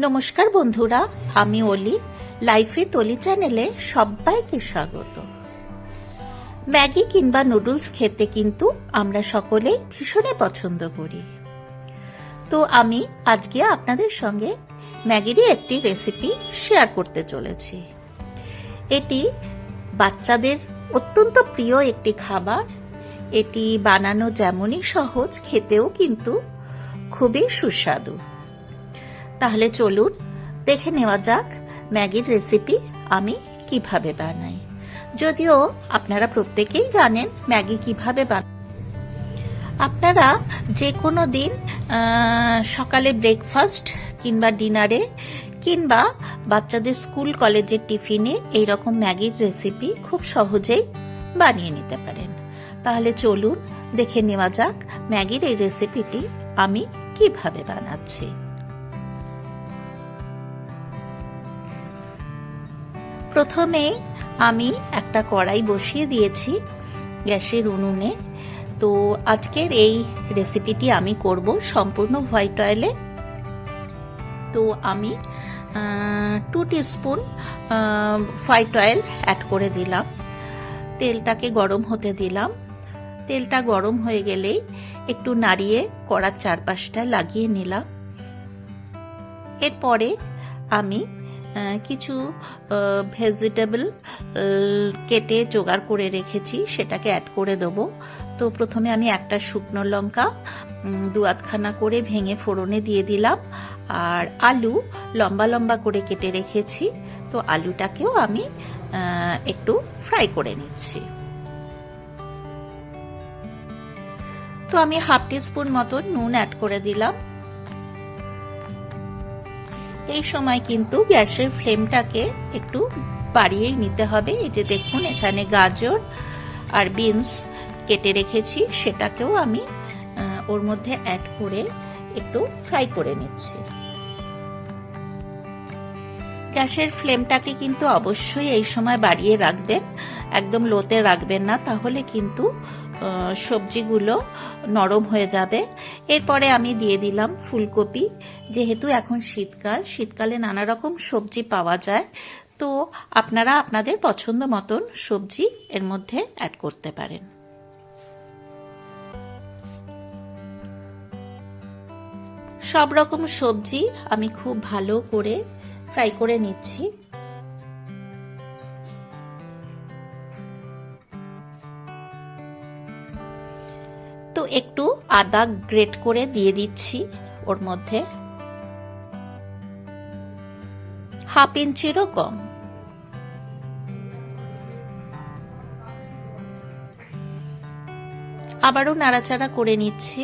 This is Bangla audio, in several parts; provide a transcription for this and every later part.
নমস্কার বন্ধুরা, আমি অলি, লাইফে তলি চ্যানেলে সবাইকে স্বাগত। ম্যাগি কিংবা নুডলস খেতে কিন্তু আমরা সকলেই ভীষণই পছন্দ করি। তো আমি আজকে আপনাদের সঙ্গে ম্যাগিরই একটি রেসিপি শেয়ার করতে চলেছি। এটি বাচ্চাদের অত্যন্ত প্রিয় একটি খাবার। এটি বানানো যেমনই সহজ, খেতেও কিন্তু খুবই সুস্বাদু। তাহলে চলুন দেখে নেওয়া যাক ম্যাগির রেসিপি আমি কীভাবে বানাই। যদিও আপনারা প্রত্যেকেই জানেন ম্যাগি কীভাবে বানাই। আপনারা যে কোনো দিন সকালে ব্রেকফাস্ট কিংবা ডিনারে কিংবা বাচ্চাদের স্কুল কলেজের টিফিনে এই রকম ম্যাগির রেসিপি খুব সহজেই বানিয়ে নিতে পারেন। তাহলে চলুন দেখে নেওয়া যাক ম্যাগির এই রেসিপিটি আমি কীভাবে বানাচ্ছি। প্রথমে আমি একটা কড়াই বসিয়ে দিয়েছি গ্যাসের উনুনে। তো আজকের এই রেসিপিটি আমি করব সম্পূর্ণ হোয়াইট অয়েলে। তো আমি two spoon white oil add করে দিলাম। তেলটাকে গরম হতে দিলাম। তেলটা গরম হয়ে গেলেই একটু নাড়িয়ে কড়ার চারপাশটা লাগিয়ে নিলাম। এরপরে আমি কিছু ভেজিটেবল কেটে জোগাড় করে রেখেছি, সেটাকে অ্যাড করে দেবো। তো প্রথমে আমি একটা শুকনো লঙ্কা দু আধখানা করে ভেঙে ফোড়নে দিয়ে দিলাম। আর আলু লম্বা লম্বা করে কেটে রেখেছি। তো আলুটাকেও আমি একটু ফ্রাই করে নিচ্ছি। তো আমি হাফ টিস্পুন মতন নুন অ্যাড করে দিলাম। এই সময় কিন্তু গ্যাসের ফ্লেমটাকে একটু বাড়িয়েই নিতে হবে। এই যে দেখুন, এখানে গাজর আর বিনস কেটে রেখেছি, সেটাকেও আমি ওর মধ্যে অ্যাড করে একটু ফ্রাই করে নিচ্ছি। গ্যাসের ফ্লেমটাকে কিন্তু অবশ্যই এই সময় বাড়িয়ে রাখবেন, একদম লোতে রাখবেন না, তাহলে কিন্তু সবজিগুলো নরম হয়ে যাবে। এরপরে আমি দিয়ে দিলাম ফুলকপি। যেহেতু এখন শীতকাল, শীতকালে নানা রকম সবজি পাওয়া যায়, তো আপনারা আপনাদের পছন্দ মতন সবজি এর মধ্যে অ্যাড করতে পারেন। সব রকম সবজি আমি খুব ভালো করে ফ্রাই করে নিচ্ছি। একটু আদা গ্রেট করে দিয়ে দিচ্ছি ওর মধ্যে। হাফ ইঞ্চিরও কম। আবারও নাড়াচাড়া করে নিচ্ছি।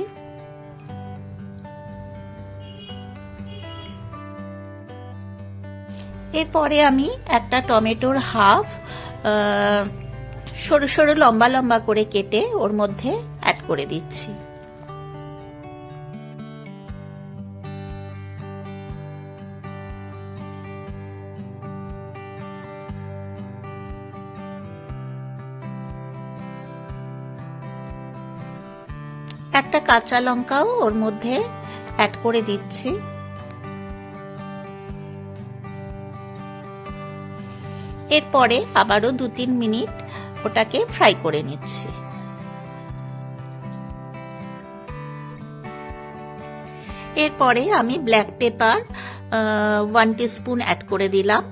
এরপরে আমি একটা টমেটোর হাফ সরু সরু লম্বা লম্বা করে কেটে ওর মধ্যে করে দিচ্ছি। একটা কাঁচা লঙ্কাও ওর মধ্যে অ্যাড করে দিচ্ছি। এরপরে আবারও দু তিন মিনিট ওটাকে ফ্রাই করে নিচ্ছি। এরপরে আমি black pepper one spoon add করে দিলাম।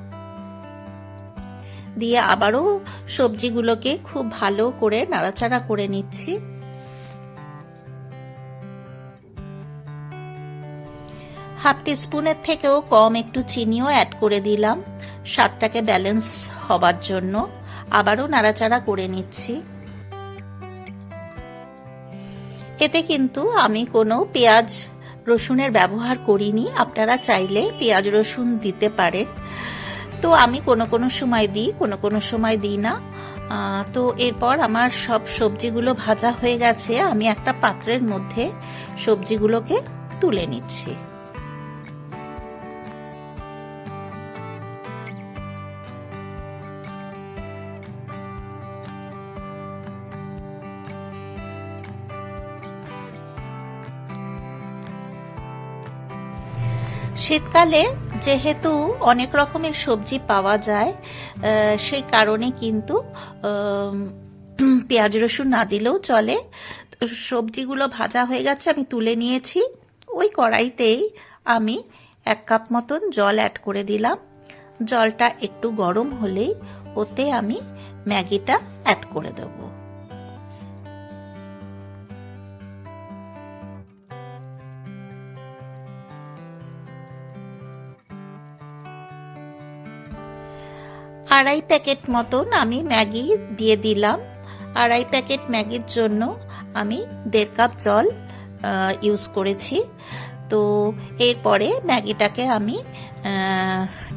দিয়ে আবারও সবজিগুলোকে খুব ভালো করে নাড়াচাড়া করে নিচ্ছি। হাফ স্পুনের থেকেও কম একটু চিনিও অ্যাড করে দিলাম। স্বাদটাকে ব্যালেন্স হবার জন্য আবারও নাড়াচাড়া করে নিচ্ছি। এতে কিন্তু আমি কোনো পেঁয়াজ রসুনের ব্যবহার করিনি, আপনারা চাইলে পেঁয়াজ রসুন দিতে পারেন। তো আমি কোনো কোনো সময় দিই, কোনো কোনো সময় দিই না। তো এরপর আমার সব সবজিগুলো ভাজা হয়ে গেছে, আমি একটা পাত্রের মধ্যে সবজিগুলোকে তুলে নিচ্ছি। শীতকালে যেহেতু অনেক রকমের সবজি পাওয়া যায় সেই কারণে কিন্তু পেঁয়াজ রসুন না দিলেও চলে। সবজিগুলো ভাজা হয়ে গেছে, আমি তুলে নিয়েছি। ওই কড়াইতেই আমি এক কাপ মতন জল অ্যাড করে দিলাম। জলটা একটু গরম হলেই ওতে আমি ম্যাগিটা অ্যাড করে দেবো। আড়াই প্যাকেট মতন আমি ম্যাগি দিয়ে দিলাম। আড়াই প্যাকেট ম্যাগির জন্য আমি দেড় কাপ জল ইউজ করেছি। তো এরপরে ম্যাগিটাকে আমি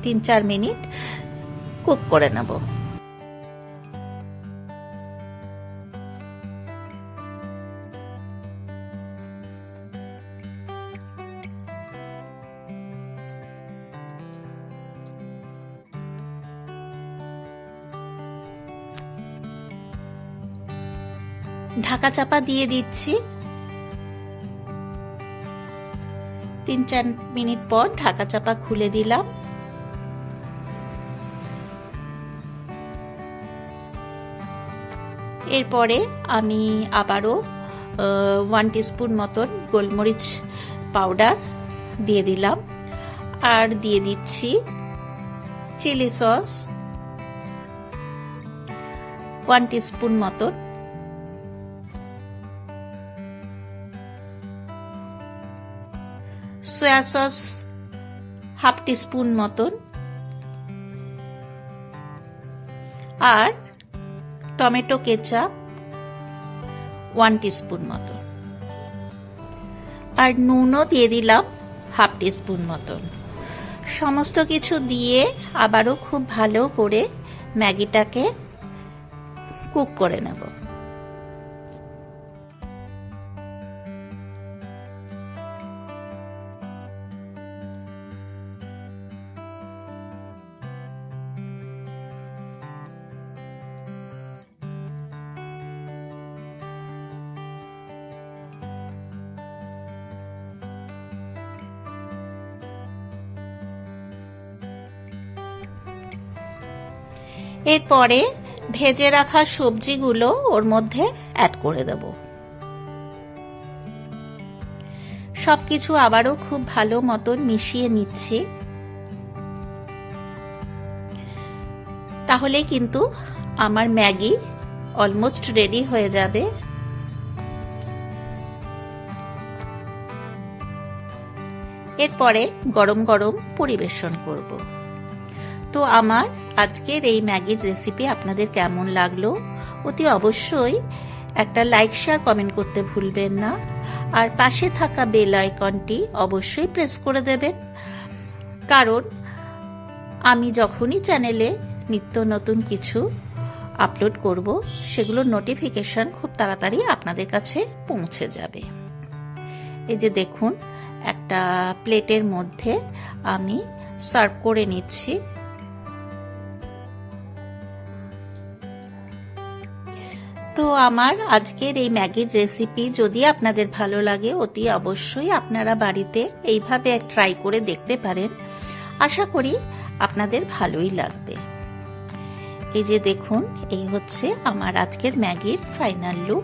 তিন চার মিনিট কুক করে নেব। ঢাকা চাপা দিয়ে দিচ্ছি। তিন চার মিনিট পর ঢাকা চাপা খুলে দিলাম। এরপরে আমি আবারও ওয়ান টিস্পুন মতন গোলমরিচ পাউডার দিয়ে দিলাম। আর দিয়ে দিচ্ছি চিলি সস ওয়ান টিস্পুন মতন সয়া সস হাফ টিস্পুন মতন। আর টমেটো কেচাপ ওয়ান টিস্পুন মতন। আর নুনও দিয়ে দিলাম হাফ টিস্পুন মতন। সমস্ত কিছু দিয়ে আবারও খুব ভালো করে ম্যাগিটাকে কুক করে নেব। এরপরে ভেজে রাখা সবজিগুলো ওর মধ্যে অ্যাড করে দেব। সবকিছু আবারও খুব ভালো মতন মিশিয়ে নিচ্ছি। তাহলে কিন্তু আমার ম্যাগি অলমোস্ট রেডি হয়ে যাবে। এরপরে গরম গরম পরিবেশন করব। তো আমার আজকের এই ম্যাগির রেসিপি আপনাদের কেমন লাগল? অতি অবশ্যই একটা লাইক শেয়ার কমেন্ট করতে ভুলবেন না। আর পাশে থাকা বেল আইকনটি অবশ্যই প্রেস করে দেবেন। কারণ আমি যখনই চ্যানেলে নিত্য নতুন কিছু আপলোড করব সেগুলোর নোটিফিকেশন খুব তাড়াতাড়ি আপনাদের কাছে পৌঁছে যাবে। এই যে দেখুন, একটা প্লেটের মধ্যে আমি সার্ভ করে নিচ্ছি। আমার আজকের এই ম্যাগির রেসিপি যদি আপনাদের ভালো লাগে, অতি অবশ্যই আপনারা বাড়িতে এইভাবে ট্রাই করে দেখতে পারেন। আশা করি আপনাদের ভালোই লাগবে। এই যে দেখুন, এই হচ্ছে আমার আজকের ম্যাগির ফাইনাল লুক